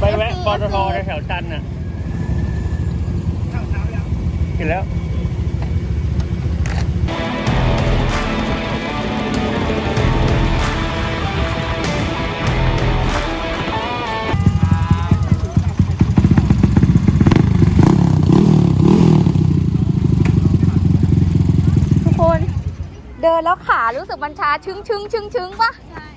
ไปแวะปตทในแถวจันทร์น่ะเห็นแล้วทุกคน เดินแล้วขารู้สึกมันชาชึ้งชึ้งชึ้งชึ้งปะก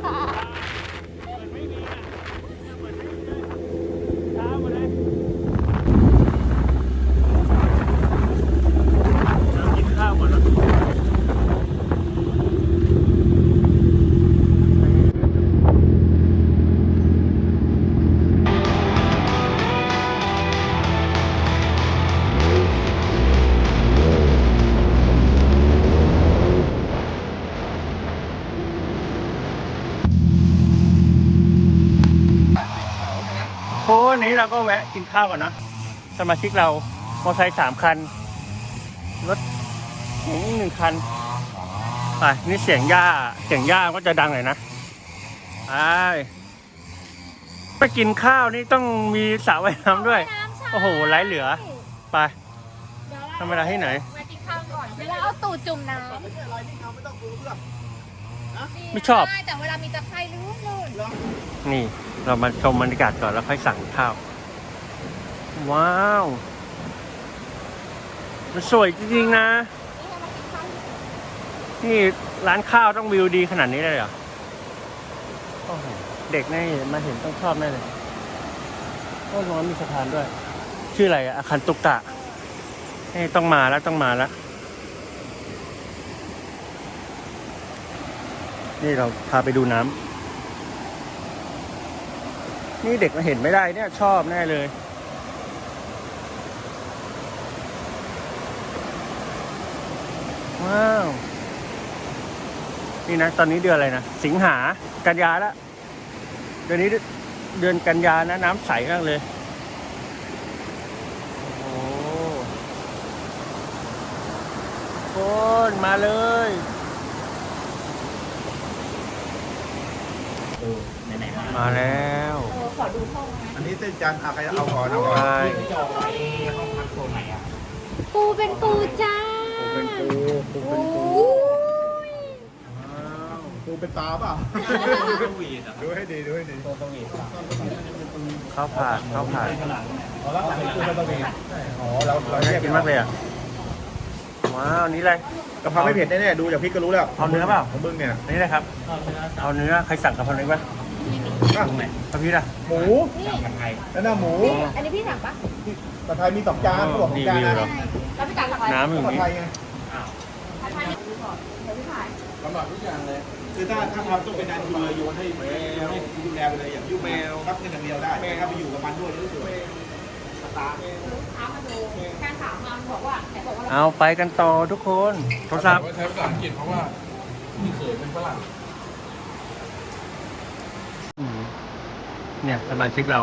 ชา เราก็แวะกินข้าวก่อนนะสมาชิกเรามอเตอร์ไซค์สามคัน รถเก๋งอีกหนึ่งคันไปนี่เสียงหญ้าเสียงหญ้าก็จะดังหน่อยนะไปไปกินข้าวนี่ต้องมีสระว่ายน้ำด้วย โอ้โหไร้เหลือ ไปทำเวลาที่ไหนไปกินข้าวก่อนเวลาเอาตูดจุ่มน้ำ ไม่ชอบได้แต่เวลามีตะไคร้ลื่นลื่นนี่ เรามาชมบรรยากาศก่อนแล้วค่อยสั่งข้าว ว้าว มันสวยจริงๆนะ นี่ร้านข้าวต้องวิวดีขนาดนี้เลยเหรอโอ้โหเด็กนี่มาเห็นต้องชอบแน่เลยโอ้ร้อนมีสะพานด้วย ชื่ออะไรอะอาคารตุกกะนี่ต้องมาแล้วต้องมาแล้ว นี่เราพาไปดูน้ำนี่เด็กมาเห็นไม่ได้เนี่ยชอบแน่เลย ว้าว นี่นะ ตอนนี้เดือนอะไรนะ สิงหากันยาแล้วเดือนนี้เดือนกันยานะ น้ำใสมากเลยโอ้โหคนมาเลย มาแล้วอันนี้เส้นจันทร์เอาใครเอาก่อนเอาก่อนใช่ปูเป็นปูจ้าเป็นปูปูโอ้เป็นปูปูเป็นตาเปล่าดูให้ดีดูให้ดีข้าวผัดข้าวผัดอ๋อแล้วปูเป็นตะวีอ๋อเราเราน่าแยกกินมากเลยอะว้าวนี่อะไร กะเพราไม่เผ็ดแน่ๆดูจากพริกก็รู้แล้วเอาเนื้อเปล่า ของมึงเนี่ยนี่เลยครับ เอาเนื้อใครสั่งกะเพราเนื้อปะ อะพระพี่ล่ะหมูแล้วน่ะหมูอันนี้พี่สั่งปะผัดไทยมีสองจานเขาบอกสองจานรีวิวเหรนะอแล้วพี่สั่งอะไรน้ำอย่างผัดนี้ไทยไงผัดไทยเดี๋ยวพี่ขายลำบากทุกอย่างเลย คือถ้าถ้าทำต้องเป็นนายทุนเลยโยนให้แมวให้ดูแลไปเลยอย่างยูแมวรับเงินอย่างเดียวได้แมวถ้าไปอยู่กับมันด้วยรู้สึกตาถามมาดูแค่ถามมาบอกว่าแต่บอกว่าเอาไปกันต่อทุกคนโทรศัพท์ ใช้ภาษาอังกฤษเพราะว่าพี่เคยเป็นฝรั่ง อืม เนี่ยสมาชิกเรา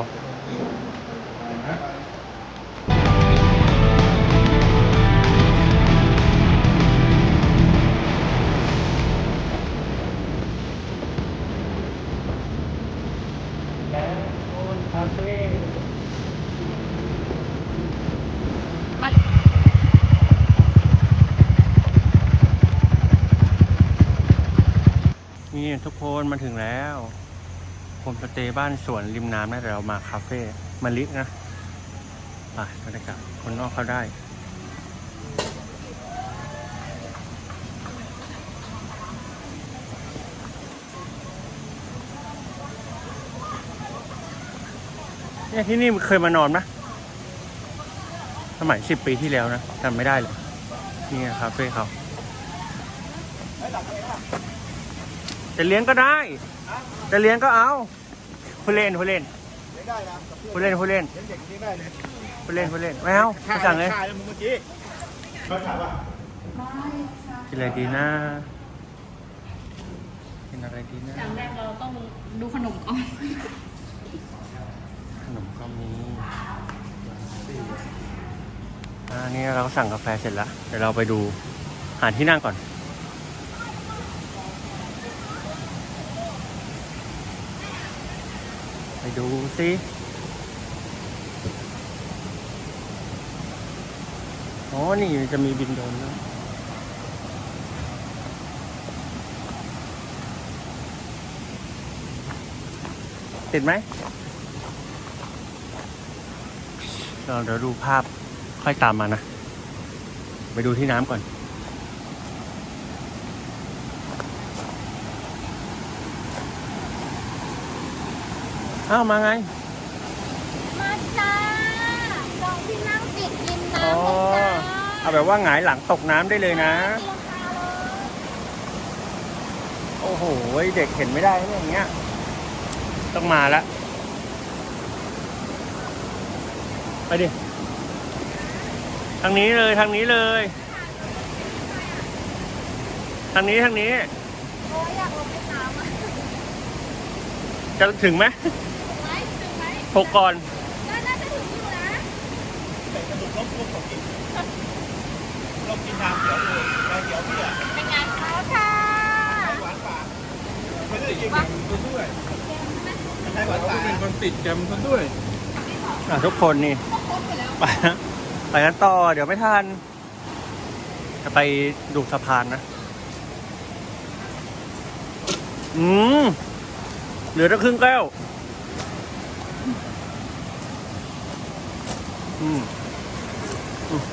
คาเฟ่นี่ทุกคนมาถึงแล้วโฮ มสเตย์บ้านสวนริมน้ำนะแต่เรามาคาเฟ่มาลินะไปบรรยากาศคนนอกเขาได้เนี่ยที่นี่เคยมานอนไหมสมัยสิบปีที่แล้วนะจำไม่ได้เลยนี่คาเฟ่เขาจะเลี้ยงก็ได้ จะเลี้ยงก็เอา ผู้เล่นผู้เล่นไม่ได้นะกับเพื่อนผู้เล่นผู้เล่นเลี้ยงเด็กนี่ได้เลยผู้เล่นผู้เล่นไม่เอาไม่สั่งเลยฆ่าแล้วมึงเมื่อกี้มาถามว่ากินอะไรดีนะกินอะไรดีนะอย่างแรกเราต้องดูขนมก่อนขนมก็มีอันนี้เราสั่งกาแฟเสร็จแล้ว เดี๋ยวเราไปดูหาที่นั่งก่อน ไป ดูสิอ๋อ นี่จะมีบินโดรนนะติดไหมเราเดี๋ยวดูภาพค่อยตามมานะ ไปดูที่น้ำก่อน อ้าว มาไง มาจ้าลองที่นั่งติดริมอ๋อน้ำเลยจ้าเอาแบบว่าหงายหลังตกน้ำได้เลยนะราคาเลยโอ้โห เด็กเห็นไม่ได้นะอย่างเงี้ย ต้องมาละ ไปดิ ทางนี้เลยทางนี้เลย ทางนี้ทางนี้ โอ้ยอยากลงเล่นน้ำอะจะถึงไหมถึงไหมถึงไหมหกก่อนน่าน่าจะถึงอยู่นะเรากินน้ำเขียวเลยน้ำเขียวพี่อะเป็นไงเอาค่ะหวานป่าไม่ได้กินตัวด้วยใช้หวานเขาป่าเป็นคนติดแกรมซะด้วยอะทุกคนนี่ไปนะไปกันต่อเดี๋ยวไม่ทันจะไปดูสะพานนะ อืมเหลือตั้งครึ่งแก้ว อืมอืม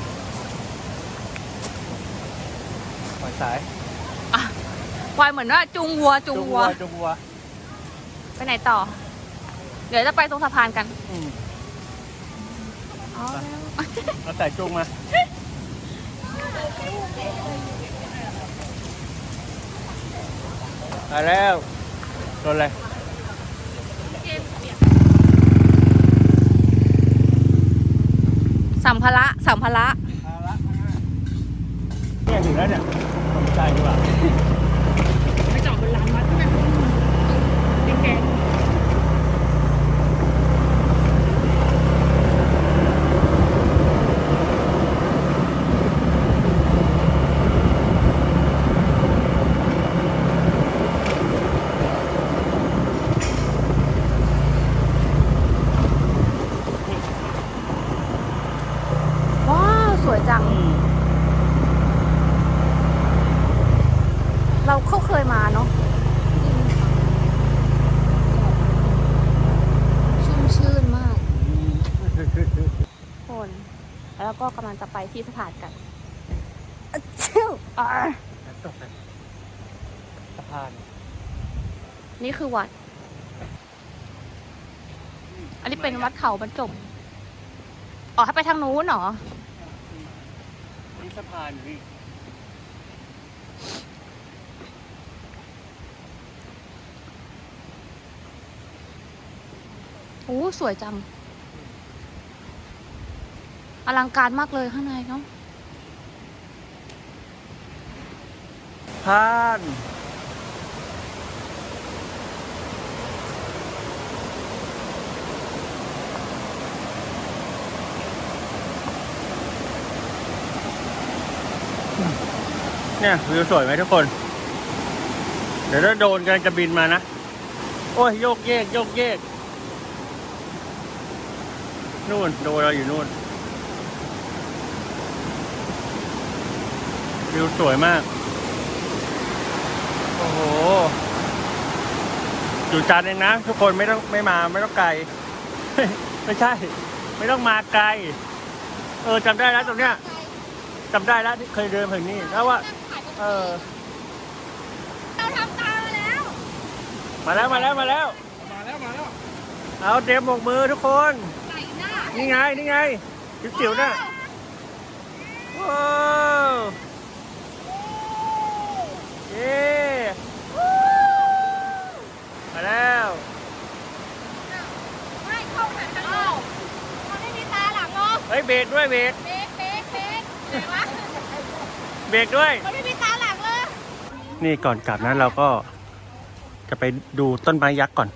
ปล่อยสายวายเหมือนว่าจูงวัวจูงวัว จุงวัวไปไหนต่อ เดี๋ยวจะไปตรงสะพานกันอืมอ๋อเอาสายจุงมา มาแล้วโดนอะไร สัมภาระสัมภาระเนี่ยถึงแล้วเนี่ยสนใจดีกว่า ไปจอดบนลานวัดที่มันแดง ว้าว สวยจัง เราเขาเคยมาเนาะชุ่มชื่นมากคน แล้วก็กำลังจะไปที่สะพานกันอะอ่าน้ำตกกันสะพานนี่คือวัด อันนี้เป็นวัดเขาบรรจบอ๋อให้ไปทางนู้นเหรอ นี่สะพานนี่โอ้สวยจัง อลังการมากเลยข้างในเนาะพานเนี่ยวิวสวยไหมทุกคน เดี๋ยวถ้าโดนกันจะบินมานะ โอ้ยโยกเยกโยกเยกนู่นโดนเราอยู่นู่น วิวสวยมาก โอ้โห อยู่จันทร์เองนะ ทุกคนไม่ต้องไม่มาไม่ต้องไกล ไม่ใช่ ไม่ต้องมาไกล เออจำได้แล้วตรงเนี้ยจำได้แล้วที่เคยเดินถึงนี่แล้วว่า เออ เราทำตามมาแล้วมาแล้วมาแล้วมาแล้ว มาแล้วมาแล้วเอาเตรียมหมกมือทุกคนไก่หน้านี่ไงนี่ไงจิ๋วๆน่ะว้าว เย้มาแล้วไม่เข้าหาทางออกมันไม่มีตาหลังเนาะเฮ้ยเบรกด้วยเบรกเบรกเบรกเบรกไหนวะเบรกด้วย มันไม่มีตาหลังเลยนี่ก่อนกลับนั้นเราก็จะไปดูต้นไม้ยักษ์ก่อน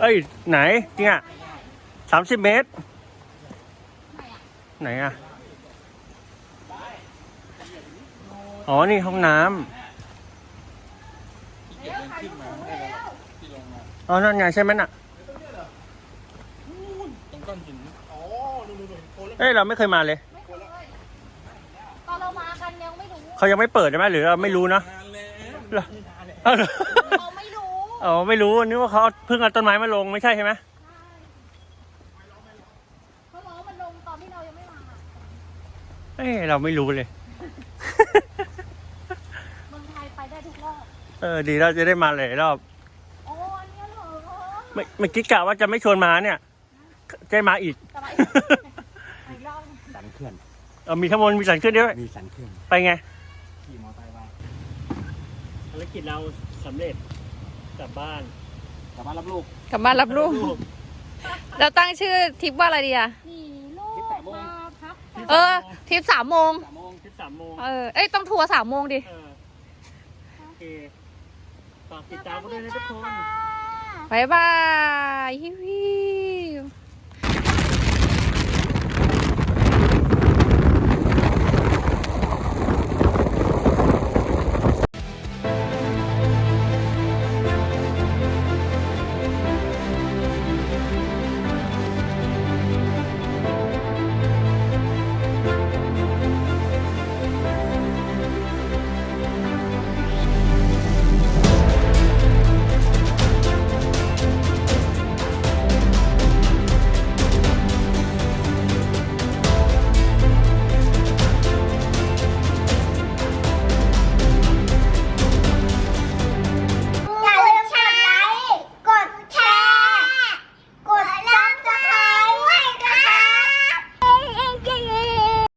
เอ้ย ไหนเนี่ยสามสิบเมตร ไหนอะ อ๋อ นี่ห้องน้ำอ๋อนั่นไงใช่ไหมน่ะ ตรงก้อนหินเอ้ยเราไม่เคยมาเลยตอนเรามากันยังไม่รู้เขายังไม่เปิดใช่ไหมหรือเราไม่รู้เนอะนานแล้วเหรออ้าวเหรอเราไม่รู้อ๋อไม่รู้นึกว่าเขาเพิ่งเอาต้นไม้มาลงไม่ใช่ใช่ไหมเพราะล้อมันลงตอนที่เรายังไม่มาเอ้ยเราไม่รู้เลย เมืองไทยไปได้ทุกรอบ เออดีเราจะได้มาหลายรอบโอ้อันเนี้ยเหรอเมื่อเมื่อกี้กะว่าจะไม่ชวนมาเนี่ยจะมาอีกจะมาอีกรอบสันเขื่อน เออมีขโมยมีสันขึ้นด้วยมีสันเขื่อนไปไงขี่มอเตอร์ไซค์ไปภารกิจเราสำเร็จกลับบ้านกลับบ้านรับลูกกลับบ้านรับลูก เราตั้งชื่อทริปว่าอะไรดีอะนี่ลูกมาพักเออทริปสามโมงสามโมงทิศสามโมงเออเอ้ยต้องทัวร์สามโมงดิ เออโอเค ฝากติดตามกันด้วยนะทุกคน บ๊ายบายฮิวฮิว